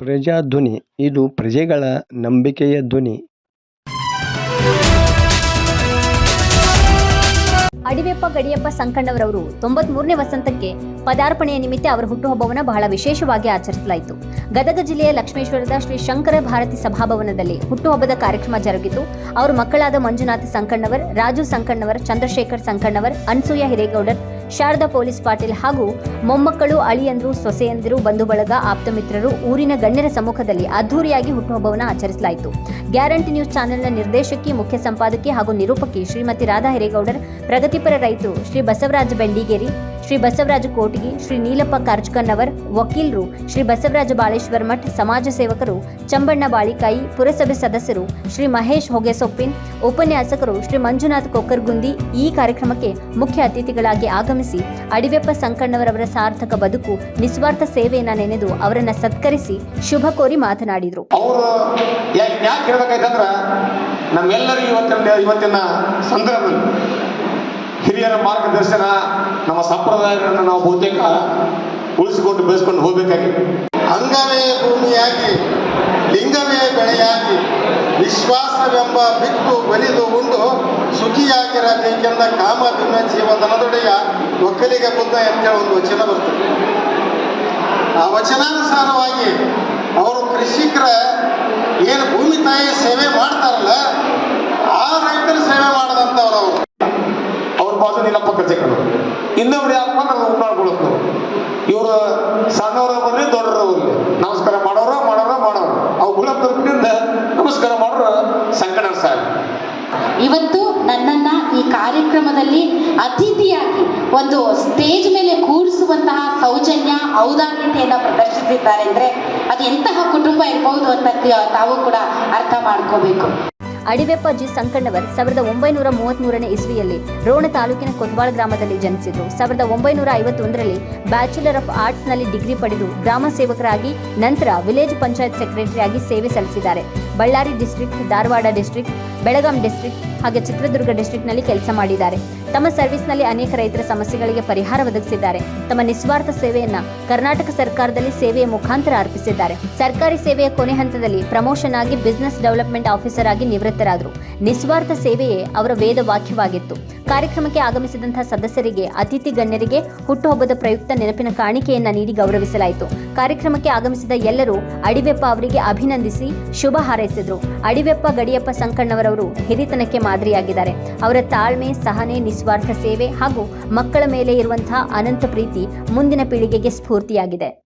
ಪ್ರಜಾಧ್ವನಿ, ಇದು ಪ್ರಜೆಗಳ ನಂಬಿಕೆಯ ಧ್ವನಿ. ಅಡಿವೆಪ್ಪ ಗಡಿಯಪ್ಪ ಸಂಕಣ್ಣವರವರು ತೊಂಬತ್ಮೂರನೇ ವಸಂತಕ್ಕೆ ಪದಾರ್ಪಣೆಯ ನಿಮಿತ್ತ ಅವರ ಹುಟ್ಟುಹಬ್ಬವನ್ನು ಬಹಳ ವಿಶೇಷವಾಗಿ ಆಚರಿಸಲಾಯಿತು. ಗದಗ ಜಿಲ್ಲೆಯ ಲಕ್ಷ್ಮೇಶ್ವರದ ಶ್ರೀ ಶಂಕರ ಭಾರತಿ ಸಭಾಭವನದಲ್ಲಿ ಹುಟ್ಟುಹಬ್ಬದ ಕಾರ್ಯಕ್ರಮ ಜರುಗಿತು. ಅವರ ಮಕ್ಕಳಾದ ಮಂಜುನಾಥ ಸಂಕಣ್ಣವರ್, ರಾಜು ಸಂಕಣ್ಣವರ್, ಚಂದ್ರಶೇಖರ್ ಸಂಕಣ್ಣವರ್, ಅನ್ಸೂಯ ಹಿರೇಗೌಡರ್ ಶಾರದಾ ಪೊಲೀಸ್ ಪಾಟೀಲ್ ಹಾಗೂ ಮೊಮ್ಮಕ್ಕಳು ಅಳಿಯಂದ್ರು, ಸೊಸೆಯಂದಿರು ಬಂಧು ಬಳಗ ಆಪ್ತ ಮಿತ್ರರು ಊರಿನ ಗಣ್ಯರ ಸಮ್ಮುಖದಲ್ಲಿ ಅದ್ದೂರಿಯಾಗಿ ಹುಟ್ಟುಹಬ್ಬವನ್ನು ಆಚರಿಸಲಾಯಿತು. ಗ್ಯಾರಂಟಿ ನ್ಯೂಸ್ ಚಾನೆಲ್ನ ನಿರ್ದೇಶಕಿ, ಮುಖ್ಯ ಸಂಪಾದಕಿ ಹಾಗೂ ನಿರೂಪಕಿ ಶ್ರೀಮತಿ ರಾಧಾ ಹಿರೇಗೌಡರ್, ಪ್ರಗತಿಪರ ರೈತರು ಶ್ರೀ ಬಸವರಾಜ ಬೆಂಡಿಗೇರಿ ಶ್ರೀ ಬಸವರಾಜ ಕೋಟಿಗಿ, ಶ್ರೀ ನೀಲಪ್ಪ ಕಾರ್ಜ್ಕನ್ನವರ್ ವಕೀಲರು, ಶ್ರೀ ಬಸವರಾಜ ಬಾಳೇಶ್ವರ ಮಠ ಸಮಾಜ ಸೇವಕರು, ಚಂಬಣ್ಣ ಬಾಳಿಕಾಯಿ ಪುರಸಭೆ ಸದಸ್ಯರು, ಶ್ರೀ ಮಹೇಶ್ ಹೊಗೆಸೊಪ್ಪಿನ್ ಉಪನ್ಯಾಸಕರು, ಶ್ರೀ ಮಂಜುನಾಥ್ ಕೊಕ್ಕರ್ಗುಂದಿ ಈ ಕಾರ್ಯಕ್ರಮಕ್ಕೆ ಮುಖ್ಯ ಅತಿಥಿಗಳಾಗಿ ಆಗಮಿಸಿ ಅಡಿವೆಪ್ಪ ಸಂಕಣ್ಣವರವರ ಸಾರ್ಥಕ ಬದುಕು, ನಿಸ್ವಾರ್ಥ ಸೇವೆಯನ್ನ ನೆನೆದು ಅವರನ್ನ ಸತ್ಕರಿಸಿ ಶುಭ ಕೋರಿ ಮಾತನಾಡಿದರು. ನಮ್ಮೆಲ್ಲರಿಗೂ ಇವತ್ತಿನ ಇವತ್ತಿನ ಸಂದರ್ಭದಲ್ಲಿ ಹಿರಿಯರ ಮಾರ್ಗದರ್ಶನ ನಮ್ಮ ಸಂಪ್ರದಾಯಗಳನ್ನು ನಾವು ಬಹುತೇಕ ಉಳಿಸಿಕೊಂಡು ಬೆಳೆಸ್ಕೊಂಡು ಹೋಗಬೇಕಾಗಿದೆ. ಅಂಗವೇ ಭೂಮಿಯಾಗಿ, ಲಿಂಗವೇ ಬೆಳೆಯಾಗಿ, ವಿಶ್ವಾಸವೆಂಬ ಬಿತ್ತು ಬಲಿದು ಉಂಡು ಸುಖಿಯಾಗಿರಬೇಕೆಂದ ಕಾಮ ಭಿನ್ನ ಜೀವನದೊಡೆಯ ಒಕ್ಕಲಿಗ ಬುದ್ಧ ಅಂತೇಳಿ ಒಂದು ವಚನ ಬರ್ತದೆ. ಆ ವಚನಾನುಸಾರವಾಗಿ ಅವರು ಕೃಷಿಕರ ಏನು ಭೂಮಿ ತಾಯಿ ಸೇವೆ ಮಾಡ್ತಾರಲ್ಲ ಇನ್ನೊಬ್ರು ಯಾರಪ್ಪ ಅಂದ್ರೆ ಉಣ್ಣಾಳ್ಕೊಳತ್ತು ಇವರು ಸಣ್ಣವರ ಬರ್ಲಿ ದೊಡ್ಡರ ಬರ್ಲಿ ನಮಸ್ಕಾರ ಮಾಡೋರ ಮಾಡೋರ, ಮಾಡೋರು. ಅವು ಗುಲಾಬ್ ನಮಸ್ಕಾರ ಮಾಡೋರು ಸಂಕಟ ಸಾಹೇಬ್ ಇವತ್ತು ನನ್ನನ್ನ ಈ ಕಾರ್ಯಕ್ರಮದಲ್ಲಿ ಅತಿಥಿಯಾಗಿ ಒಂದು ಸ್ಟೇಜ್ ಮೇಲೆ ಕೂರಿಸುವಂತಹ ಸೌಜನ್ಯ ಔದಾರ್ಯತೆಯನ್ನು ಪ್ರದರ್ಶಿಸಿದ್ದಾರೆ. ಅಂದ್ರೆ ಅದು ಎಂತಹ ಕುಟುಂಬ ಇರಬಹುದು ಅಂತ ತಾವು ಕೂಡ ಅರ್ಥ ಮಾಡ್ಕೋಬೇಕು. ಅಡಿವೆಪ್ಪ ಜಿ ಸಂಕಣ್ಣವರ್ ಸಾವಿರದ ಒಂಬೈನೂರ ಮೂವತ್ಮೂರನೇ ಇಸ್ವಿಯಲ್ಲಿ ರೋಣ ತಾಲೂಕಿನ ಕೊತ್ವಾಳ ಗ್ರಾಮದಲ್ಲಿ ಜನಿಸಿದರು ಸಾವಿರದ ಒಂಬೈನೂರ ಐವತ್ತೊಂದರಲ್ಲಿ ಬ್ಯಾಚುಲರ್ ಆಫ್ ಆರ್ಟ್ಸ್ನಲ್ಲಿ ಡಿಗ್ರಿ ಪಡೆದು ಗ್ರಾಮ ಸೇವಕರಾಗಿ ನಂತರ ವಿಲೇಜ್ ಪಂಚಾಯತ್ ಸೆಕ್ರೆಟರಿಯಾಗಿ ಸೇವೆ ಸಲ್ಲಿಸಿದ್ದಾರೆ. Bellary district, Dharwad district, Belgaum district ಹಾಗೆ ಚಿತ್ರದುರ್ಗ ಡಿಸ್ಟ್ರಿಕ್ಟ್ನಲ್ಲಿ ಕೆಲಸ ಮಾಡಿದ್ದಾರೆ. ತಮ್ಮ ಸರ್ವಿಸ್ನಲ್ಲಿ ಅನೇಕ ರೈತರ ಸಮಸ್ಯೆಗಳಿಗೆ ಪರಿಹಾರ ಒದಗಿಸಿದ್ದಾರೆ. ತಮ್ಮ ನಿಸ್ವಾರ್ಥ ಸೇವೆಯನ್ನ ಕರ್ನಾಟಕ ಸರ್ಕಾರದಲ್ಲಿ ಸೇವೆಯ ಮುಖಾಂತರ ಅರ್ಪಿಸಿದ್ದಾರೆ. ಸರ್ಕಾರಿ ಸೇವೆಯ ಕೊನೆ ಹಂತದಲ್ಲಿ ಪ್ರಮೋಷನ್ ಆಗಿ ಬಿಸ್ನೆಸ್ ಡೆವಲಪ್ಮೆಂಟ್ ಆಫೀಸರ್ ಆಗಿ ನಿವೃತ್ತರಾದರು. ನಿಸ್ವಾರ್ಥ ಸೇವೆಯೇ ಅವರ ವೇದ ವಾಕ್ಯವಾಗಿತ್ತು ಕಾರ್ಯಕ್ರಮಕ್ಕೆ ಆಗಮಿಸಿದಂತಹ ಸದಸ್ಯರಿಗೆ ಅತಿಥಿ ಗಣ್ಯರಿಗೆ ಹುಟ್ಟುಹಬ್ಬದ ಪ್ರಯುಕ್ತ ನೆನಪಿನ ಕಾಣಿಕೆಯನ್ನ ನೀಡಿ ಗೌರವಿಸಲಾಯಿತು. ಕಾರ್ಯಕ್ರಮಕ್ಕೆ ಆಗಮಿಸಿದ ಎಲ್ಲರೂ ಅಡಿವೆಪ್ಪ ಅವರಿಗೆ ಅಭಿನಂದಿಸಿ ಶುಭ ಹಾರೈಸಿದರು. ಅಡಿವೆಪ್ಪ ಗಡಿಯಪ್ಪ ಸಂಕಣ್ಣವರವರು ಹಿರಿತನಕ್ಕೆ ಮಾದರಿಯಾಗಿದ್ದಾರೆ. ಅವರ ತಾಳ್ಮೆ, ಸಹನೆ, ನಿಸ್ವಾರ್ಥ ಸೇವೆ ಹಾಗೂ ಮಕ್ಕಳ ಮೇಲೆ ಇರುವಂತಹ ಅನಂತ ಪ್ರೀತಿ ಮುಂದಿನ ಪೀಳಿಗೆಗೆ ಸ್ಫೂರ್ತಿಯಾಗಿದೆ.